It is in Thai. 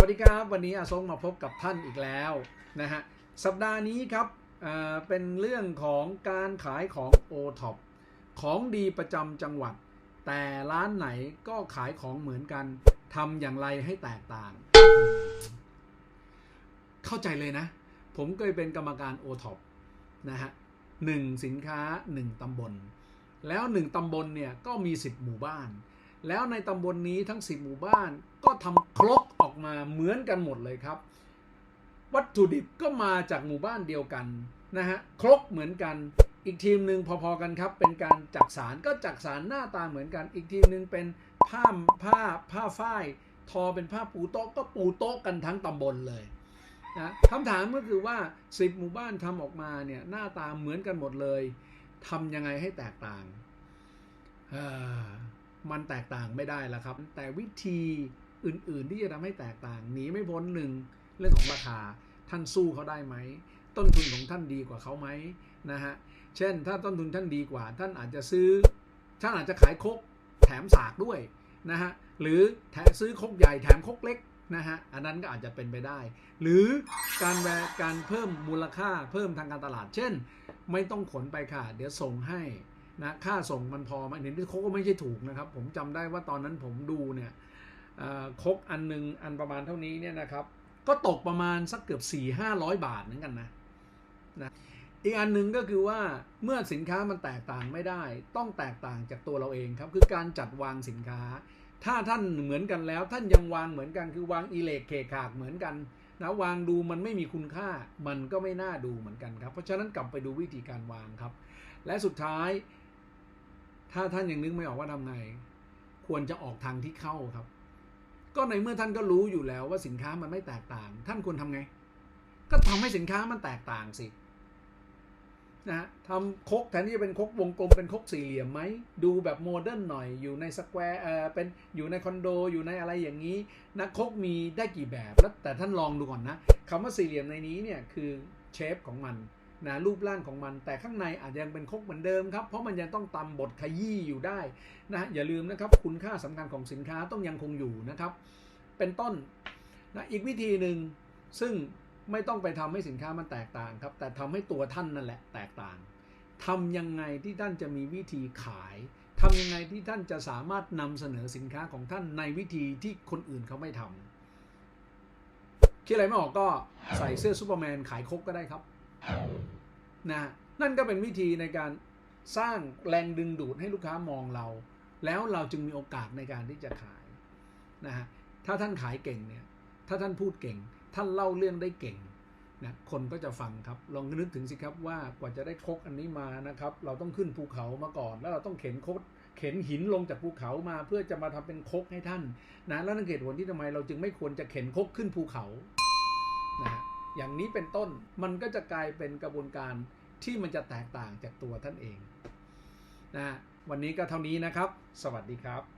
วัสดีครับ วันนี้อาซงมาพบกับท่านอีกแล้วนะฮะสัปดาห์นี้ครับเป็นเรื่องของการขายของ o t o p ของดีประจำจังหวัด แต่ร้านไหนก็ขายของเหมือนกันทำอย่างไรให้แตกต่าง เข้าใจเลยนะ ผมเคยเป็นกรรมการ o t o p นะฮะหนึ่งสินค้าหนึ่งตำบล แล้วหนึ่งตำบลเนี่ยก็มี 10 หมู่บ้าน แล้วในตำบลนนี้ทั้ง 10 หมู่บ้านก็ทำครกออกมาเหมือนกันหมดเลยครับ วัตถุดิบก็มาจากหมู่บ้านเดียวกันนะฮะครกเหมือนกัน อีกทีมหนึ่งพอๆกันครับ เป็นการจักสารก็จักสารหน้าตาเหมือนกัน อีกทีมหนึ่งเป็นผ้าผ้าผ้าฝ้ายทอเป็นผ้าปูโต๊ะก็ปูโต๊ะกันทั้งตำบลเลยนะคำถามก็คือว่า 10 หมู่บ้านทำออกมาเนี่ยหน้าตาเหมือนกันหมดเลยทำยังไงให้แตกต่างอ่อ มันแตกต่างไม่ได้แล้วครับ แต่วิธีอื่นๆที่จะทำให้แตกต่างหนีไม่พ้นหนึ่งเรื่องของราคาท่านสู้เขาได้ไหม ต้นทุนของท่านดีกว่าเขาไหมนะฮะเช่น ถ้าต้นทุนท่านดีกว่า ท่านอาจจะซื้อท่านอาจจะขายคกแถมสากด้วยนะฮะหรือแถซื้อคกใหญ่แถมคกเล็กนะฮะอันนั้นก็อาจจะเป็นไปได้ หรือการแวการเพิ่มมูลค่าเพิ่มทางการตลาด เช่น ไม่ต้องขนไปค่ะ เดี๋ยวส่งให้ นะค่าส่งมันพอไหมเห็นที่โคกก็ไม่ใช่ถูกนะครับ ผมจำได้ว่าตอนนั้นผมดูเนี่ยโคกอันหนึ่งอันประมาณเท่านี้เนี่ยนะครับ ก็ตกประมาณสักเกือบ 4 5 0 0 บาทเหมือนกันนะนะอีกอันหนึ่งก็คือว่าเมื่อสินค้ามันแตกต่างไม่ได้ ต้องแตกต่างจากตัวเราเองครับ คือการจัดวางสินค้า ถ้าท่านเหมือนกันแล้ว ท่านยังวางเหมือนกันคือวางอิเล็กเคขากเหมือนกันนะวางดูมันไม่มีคุณค่า มันก็ไม่น่าดูเหมือนกันครับ เพราะฉะนั้นกลับไปดูวิธีการวางครับ และสุดท้าย ถ้าท่านยังนึกไม่ออกว่าทำไง ควรจะออกทางที่เข้าครับ ก็ในเมื่อท่านก็รู้อยู่แล้วว่าสินค้ามันไม่แตกต่าง ท่านควรทำไง ก็ทำให้สินค้ามันแตกต่างสินะฮะทำคกแทนที่จะเป็นคกวงกลมเป็นคกสี่เหลี่ยมไหมดูแบบโมเดิร์นหน่อยอยู่ในสแควร์เออเป็นอยู่ในคอนโดอยู่ในอะไรอย่างนี้นะคกมีได้กี่แบบแล้วแต่ท่านลองดูก่อนนะคำว่าสี่เหลี่ยมในนี้เนี่ยคือเชฟของมัน นะรูปร่างของมัน แต่ข้างในอาจจะยังเป็นคกเหมือนเดิมครับ เพราะมันยังต้องตำบดขยี้อยู่ได้นะอย่าลืมนะครับคุณค่าสำคัญของสินค้าต้องยังคงอยู่นะครับ เป็นต้นนะอีกวิธีหนึ่งซึ่งไม่ต้องไปทำให้สินค้ามันแตกต่างครับ แต่ทำให้ตัวท่านนั่นแหละแตกต่างทำยังไงที่ท่านจะมีวิธีขายทำยังไงที่ท่านจะสามารถนำเสนอสินค้าของท่านในวิธีที่คนอื่นเขาไม่ทำคิดอะไรไม่ออกก็ใส่เสื้อซูเปอร์แมนขายคกก็ได้ครับ นะนั่นก็เป็นวิธีในการสร้างแรงดึงดูดให้ลูกค้ามองเรา แล้วเราจึงมีโอกาสในการที่จะขายนะฮะถ้าท่านขายเก่งเนี่ยถ้าท่านพูดเก่ง ท่านเล่าเรื่องได้เก่งนะคนก็จะฟังครับลองนึกถึงสิครับว่ากว่าจะได้คกอันนี้มานะครับ เราต้องขึ้นภูเขามาก่อน แล้วเราต้องเข็นคกเข็นหินลงจากภูเขามาเพื่อจะมาทำเป็นคกให้ท่านนะแล้วนั่นเหตุผลที่ทำไมเราจึงไม่ควรจะเข็นคกขึ้นภูเขานะฮะ อย่างนี้เป็นต้นมันก็จะกลายเป็นกระบวนการที่มันจะแตกต่างจากตัวท่านเองนะวันนี้ก็เท่านี้นะครับ สวัสดีครับ